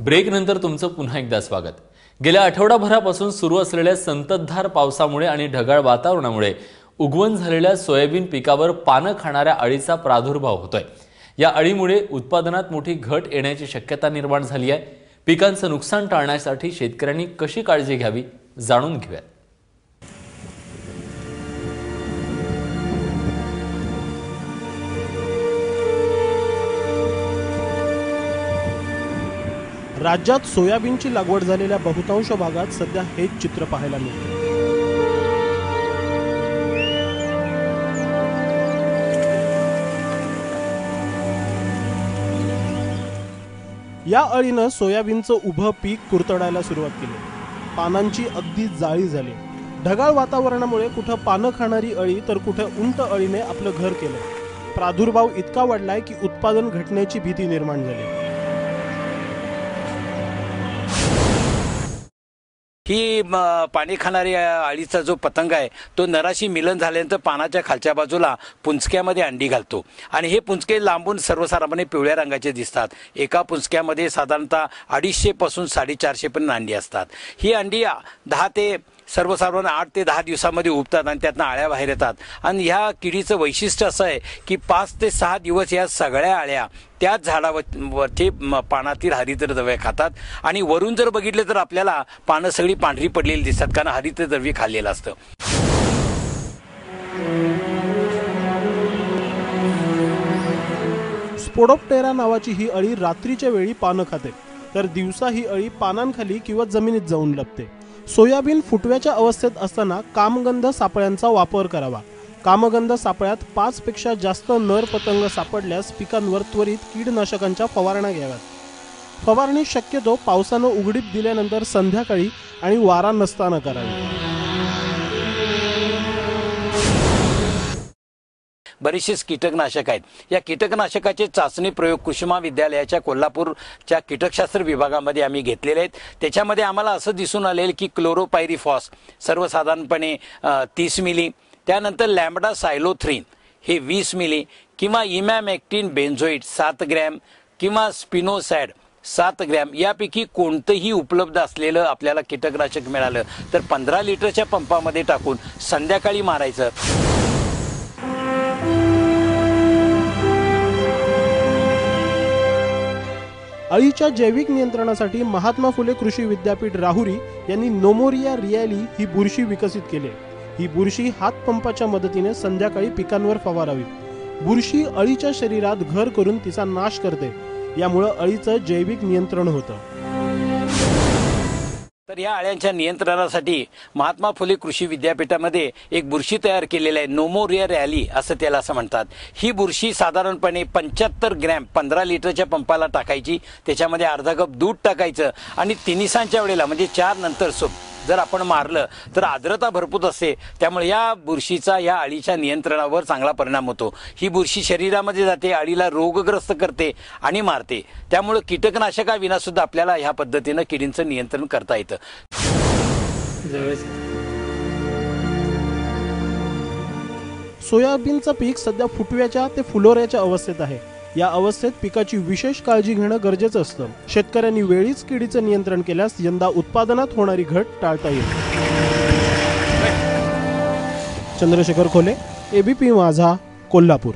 ब्रेकनंतर तुमचं पुन्हा एकदा स्वागत. गेल्या आठवडाभरापासून सुरू असलेल्या संततधार पावसामुळे आणि ढगाळ वातावरणामुळे उगवण झालेल्या सोयाबीन पिकावर पानं खाणाऱ्या अळीचा प्रादुर्भाव होतोय. या अळीमुळे उत्पादनात मोठी घट येण्याची शक्यता निर्माण झाली आहे. पिकांचं नुकसान टाळण्यासाठी शेतकऱ्यांनी कशी काळजी घ्यावी जाणून घेऊयात. राज्यात सोयाबीनची लागवड झालेल्या बहुतांश भागात सध्या हेच चित्र पाहायला मिळते. या अळीनं सोयाबीनचं उभं पीक कुरतडायला सुरुवात केली. पानांची अगदी जाळी झाली. ढगाळ वातावरणामुळे कुठं पानं खाणारी अळी तर कुठं उंट अळीने आपलं घर केलं. प्रादुर्भाव इतका वाढलाय की उत्पादन घटण्याची भीती निर्माण झाली. ही पाणी खाणारी अळीचा जो पतंग आहे तो नराशी मिलन झाल्यानंतर पानाच्या खालच्या बाजूला पुंचक्यामध्ये अंडी घालतो. आणि हे पुंचके लांबून सर्वसाधारणपणे पिवळ्या रंगाचे दिसतात. एका पुंचक्यामध्ये साधारणतः अडीचशेपासून साडेचारशेपर्यंत साडेचारशे अंडी असतात. ही अंडी दहा ते सर्वसाधारण आठ ते दहा दिवसामध्ये उबतात आणि त्यातनं आळ्या बाहेर येतात. आणि ह्या किडीचं वैशिष्ट्य असं आहे की पाच ते सहा दिवस या सगळ्या आळ्या त्याच झाडावरती म- पानातील हरितद्रव्य खातात. आणि वरून जर बघितलं तर आपल्याला पानं सगळी पांढरी पडलेली दिसतात कारण हरितद्रव्य खाल्लेलं असतं. स्पोडोप्टेरा नावाची ही अळी रात्रीच्या वेळी पानं खाते. तर दिवसा ही अळी पानांखाली किंवा जमिनीत जाऊन लपते. सोयाबीन फुटव्याच्या अवस्थेत असताना कामगंध सापळ्यांचा वापर करावा. कामगंध सापळ्यात पाच पेक्षा जास्त नर पतंग सापडल्यास पिकांवर त्वरित कीडनाशकांच्या फवारण्या घ्याव्यात. फवारणी शक्यतो पावसानं उघडीप दिल्यानंतर संध्याकाळी आणि वारा नसताना करावी. बरीचशीच कीटकनाशक आहेत. या कीटकनाशकाचे चाचणी प्रयोग कृषी महाविद्यालयाच्या कोल्हापूरच्या कीटकशास्त्र विभागामध्ये आम्ही घेतलेले आहेत. त्याच्यामध्ये आम्हाला असं दिसून आलेलं की क्लोरोपायरिफॉस सर्वसाधारणपणे तीस मिली त्यानंतर लॅम्बडा सायलोथ्रीन हे वीस मिली किंवा इमॅमॅक्टिन बेन्झोईट सात ग्रॅम किंवा स्पिनोसॅड सात ग्रॅम यापैकी कोणतंही उपलब्ध असलेलं आपल्याला कीटकनाशक मिळालं तर पंधरा लिटरच्या पंपामध्ये टाकून संध्याकाळी मारायचं. अळीच्या जैविक नियंत्रणासाठी महात्मा फुले कृषी विद्यापीठ राहुरी यांनी नोमोरिया रियाली ही बुरशी विकसित केली. आहे. ही बुरशी हातपंपाच्या मदतीने संध्याकाळी पिकांवर फवारावी. बुरशी अळीच्या शरीरात घर करून तिचा नाश करते. यामुळं अळीचं जैविक नियंत्रण होतं. तर या अळ्यांच्या नियंत्रणासाठी महात्मा फुले कृषी विद्यापीठामध्ये एक बुरशी तयार केलेली आहे नोमोरिया रॅली असं त्याला असं म्हणतात. ही बुरशी साधारणपणे पंच्याहत्तर ग्रॅम पंधरा लिटरच्या पंपाला टाकायची त्याच्यामध्ये अर्धा कप दूध टाकायचं आणि तिनिसांच्या वेळेला म्हणजे चार नंतर सो जर आपण मारलं तर आर्द्रता भरपूर असते. त्यामुळे या बुरशीचा या अळीच्या नियंत्रणावर चांगला परिणाम होतो. ही बुरशी शरीरामध्ये जाते अळीला रोगग्रस्त करते आणि मारते. त्यामुळे कीटकनाशकाविना सुद्धा आपल्याला ह्या पद्धतीनं किडींचं नियंत्रण करता येतं. सोयाबीनचं पीक सध्या फुटव्याच्या ते फुलोऱ्याच्या अवस्थेत आहे. या अवस्थेत पिकाची विशेष काळजी घेणं गरजेचं असतं. शेतकऱ्यांनी वेळीच किडीचं नियंत्रण केल्यास यंदा उत्पादनात होणारी घट टाळता येईल. चंद्रशेखर खोले एबीपी माझा कोल्हापूर.